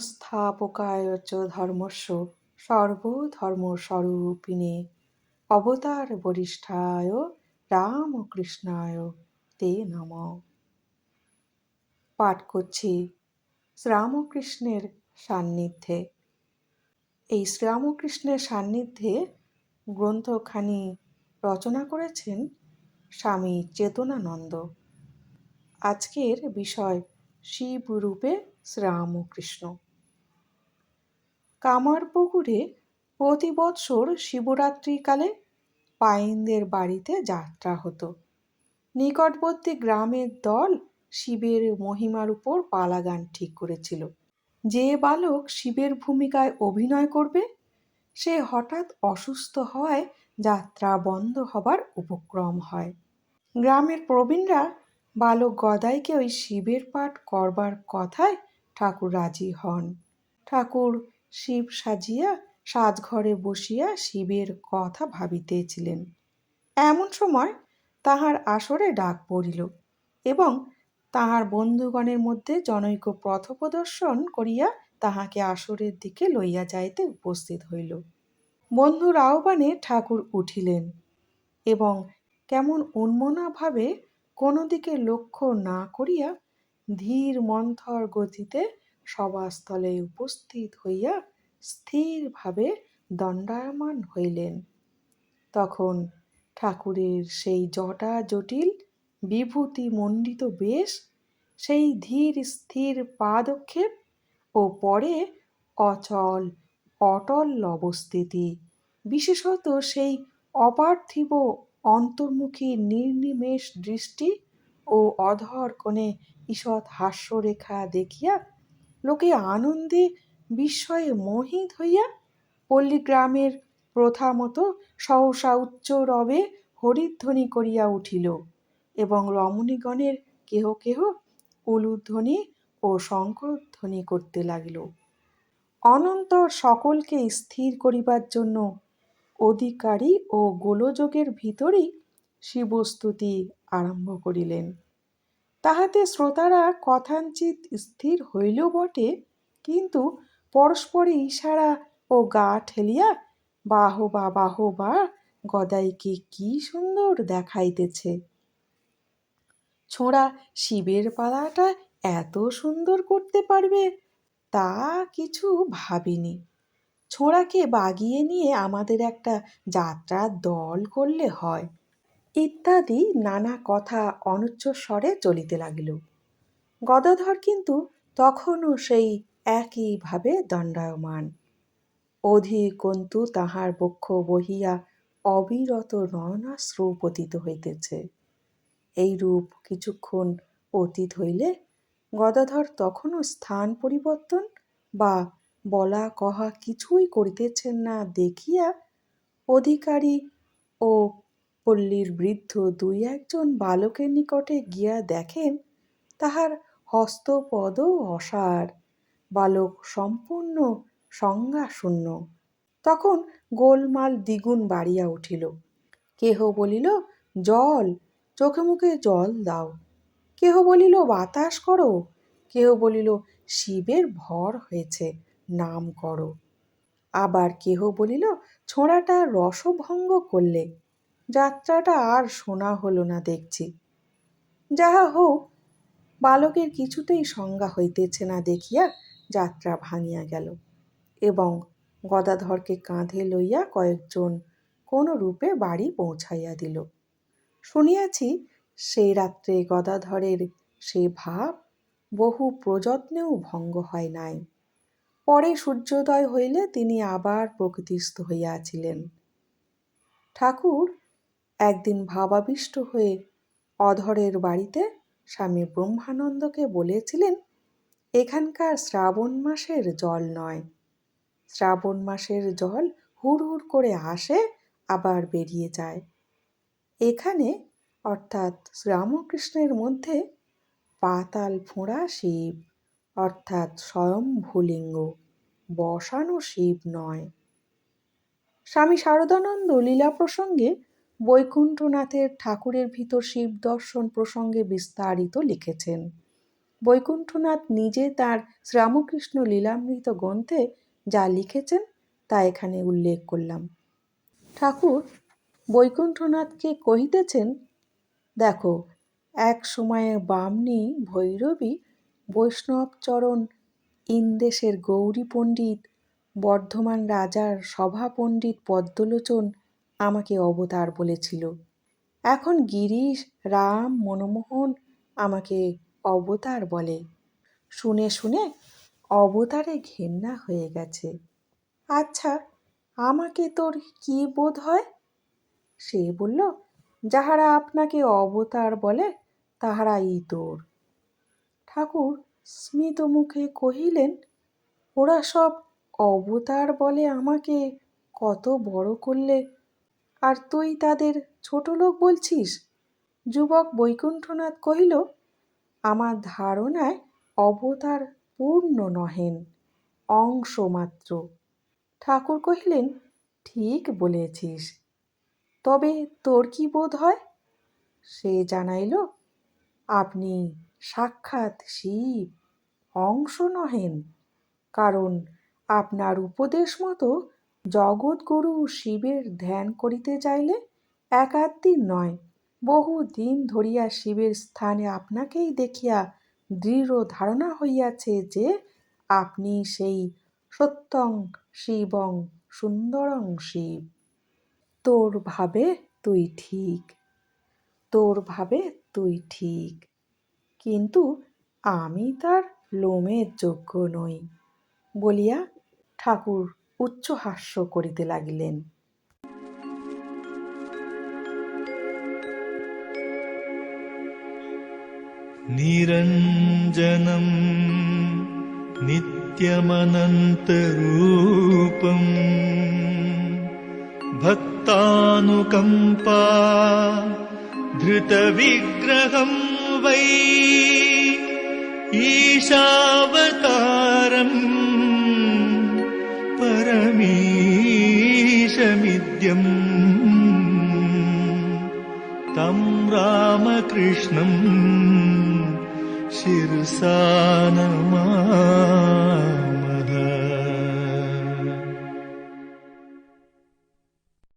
স্থাপকায় চ ধর্মস্য সর্বধর্মস্বরূপিণে। অবতার বরিষ্ঠায় রামকৃষ্ণায় তে নম। পাঠ করছি শ্রীরামকৃষ্ণের সান্নিধ্যে। এই শ্রীরামকৃষ্ণের সান্নিধ্যে গ্রন্থখানি রচনা করেছেন স্বামী চেতনানন্দ। আজকের বিষয় শিবরূপে শ্রীরামকৃষ্ণ। কামারপুকুরে প্রতি বৎসর শিবরাত্রিকালে পাইনদের বাড়িতে যাত্রা হতো। নিকটবর্তী গ্রামের দল শিবের মহিমার উপর পালাগান ঠিক করেছিল। যে বালক শিবের ভূমিকায় অভিনয় করবে, সে হঠাৎ অসুস্থ হওয়ায় যাত্রা বন্ধ হবার উপক্রম হয়। গ্রামের প্রবীণরা বালক গদাইকে ওই শিবের পাঠ করবার কথায় ঠাকুর রাজি হন। ঠাকুর শিব সাজিয়া সাজঘরে বসিয়া শিবের কথা ভাবিতেছিলেন। এমন সময় তাহার আসরে ডাক পড়িল এবং তাহার বন্ধুগণের মধ্যে জনৈক পথপ্রদর্শন করিয়া তাহাকে আসরের দিকে লইয়া যাইতে উপস্থিত হইল। বন্ধুর আহ্বানে ঠাকুর উঠিলেন এবং কেমন উন্মনাভাবে কোনো দিকে লক্ষ্য না করিয়া ধীর মন্থর গতিতে সভাস্থলে উপস্থিত হইয়া স্থিরভাবে দণ্ডায়মান হইলেন। তখন ঠাকুরের সেই জটা জটিল বিভূতি মণ্ডিত বেশ, সেই ধীর স্থির পাদক্ষেপ ও পরে অচল, অটল অবস্থিতি, বিশেষত সেই অপার্থিব অন্তর্মুখী নির্নিমেষ দৃষ্টি ও অধর কোণে ঈষৎ হাস্যরেখা দেখিয়া লোকে আনন্দে বিস্ময়ে মোহিত হইয়া পল্লীগ্রামের প্রথা মতো সহসা উচ্চ রবে হরিধ্বনি করিয়া উঠিল এবং রমণীগণের কেহ কেহ উলুধ্বনি ও শঙ্করধ্বনি করতে লাগিল। অনন্তর সকলকে স্থির করিবার জন্য অধিকারী ও গোলযোগের ভিতরেই শিবস্তুতি আরম্ভ করিলেন। তাহাতে শ্রোতারা কথাঞ্চিত স্থির হইল বটে, কিন্তু পরস্পরে ইশারা ও গা ঠেলিয়া, বাহ বা বাহ বা, গদাইকে কি সুন্দর দেখাইতেছে। ছোঁড়া শিবের পালাটা এত সুন্দর করতে পারবে, তা কিছু ভাবিনি। ছোঁড়াকে বাগিয়ে নিয়ে আমাদের একটা যাত্রার দল করলে হয়। ইত্যাদি নানা কথা অনুচ্চ স্বরে চলিতে লাগিল। গদাধর কিন্তু তখনও সেই একইভাবে দণ্ডায়মান। অধিকন্তু তাহার বক্ষ বহিয়া অবিরত নয়নাশ্রু পতিত হইতেছে। এইরূপ কিছুক্ষণ অতীত হইলে গদাধর তখনও স্থান পরিবর্তন বা বলা কহা কিছুই করিতেছেন না দেখিয়া অধিকারী ও পল্লীর বৃদ্ধ দুই একজন বালকের নিকটে গিয়া দেখেন, তাহার হস্তপদ অসার, বালক সম্পূর্ণ সংজ্ঞাশূন্য। তখন গোলমাল দ্বিগুণ বাড়িয়া উঠিল। কেহ বলিল, জল, চোখে মুখে জল দাও। কেহ বলিল, বাতাস করো। কেহ বলিল, শিবের ভর হয়েছে, নাম করো। আবার কেহ বলিল, ছোঁড়াটা রসভঙ্গ করলে। যাত্রাটা আর শোনা হলো না দেখছি। যাহা হোক, বালকের কিছুতেই সংজ্ঞা হইতেছে না দেখিয়া যাত্রা ভাঙিয়া গেল এবং গদাধরকে কাঁধে লইয়া কয়েকজন কোন রূপে বাড়ি পৌঁছাইয়া দিল। শুনিয়াছি সেই রাত্রে গদাধরের সে ভাব বহু প্রযত্নেও ভঙ্গ হয় নাই। পরে সূর্যোদয় হইলে তিনি আবার প্রকৃতিস্থ হইয়াছিলেন। ঠাকুর একদিন ভাবাবিষ্ট হয়ে অধরের বাড়িতে স্বামী ব্রহ্মানন্দকে বলেছিলেন, এখানকার শ্রাবণ মাসের জল নয়। শ্রাবণ মাসের জল হুড় হুড় করে আসে, আবার বেরিয়ে যায়। এখানে, অর্থাৎ শ্রীরামকৃষ্ণের মধ্যে পাতাল ফোঁড়া শিব, অর্থাৎ স্বয়ম্ভুলিঙ্গ, বসানো শিব নয়। স্বামী শারদানন্দ লীলা প্রসঙ্গে বৈকুণ্ঠনাথের ঠাকুরের ভিতর শিব দর্শন প্রসঙ্গে বিস্তারিত লিখেছেন। বৈকুণ্ঠনাথ নিজে তার শ্রীরামকৃষ্ণ লীলামৃত গ্রন্থে যা লিখেছেন তা এখানে উল্লেখ করলাম। ঠাকুর বৈকুণ্ঠনাথকে কহিতেছেন, দেখো, এক সময়ে বামনী ভৈরবী বৈষ্ণবচরণ ইন্দেশের গৌরী পণ্ডিত, বর্ধমান রাজার সভা পণ্ডিত পদ্মলোচন আমাকে অবতার বলেছিল। এখন গিরিশ, রাম, মনমোহন আমাকে অবতার বলে। শুনে শুনে অবতারে ঘেন্না হয়ে গেছে। আচ্ছা আমাকে তোর কি বোধ হয়? সে বলল, যাহারা আপনাকে অবতার বলে, তাহারাই তোর। ঠাকুর স্মিত মুখে কহিলেন, ওরা সব অবতার বলে আমাকে কত বড় করলে আর তুই তাদের ছোট লোক বলছিস? যুবক বৈকুণ্ঠনাথ কহিল, আমার ধারণায় অবতার পূর্ণ নহেন, অংশ মাত্র। ঠাকুর কহিলেন, ঠিক বলেছিস। তবে তোর কি বোধ হয়? সে জানাইল, আপনি সাক্ষাৎ শিব, অংশ নহেন, কারণ আপনার উপদেশ মতো জগৎগুরু শিবের ধ্যান করিতে চাইলে এক আধ দিন নয়। বহু দিন ধরিয়া শিবের স্থানে আপনাকেই দেখিয়া দৃঢ় ধারণা হইয়াছে যে আপনি সেই সত্যং শিবং সুন্দরং শিব। তোর ভাবে তুই ঠিক, তোর ভাবে তুই ঠিক। কিন্তু আমি তার লোমের যোগ্য নই বলিয়া ঠাকুর উচ্চ হাস্য করিতে লাগিলেন निरञ्जनं नित्यमनन्तरूपम् भक्तानुकम्पा धृतविग्रहं वै ईशावतारम् परमीशमिद्यम्। तं रामकृष्णम् शिरसा नमा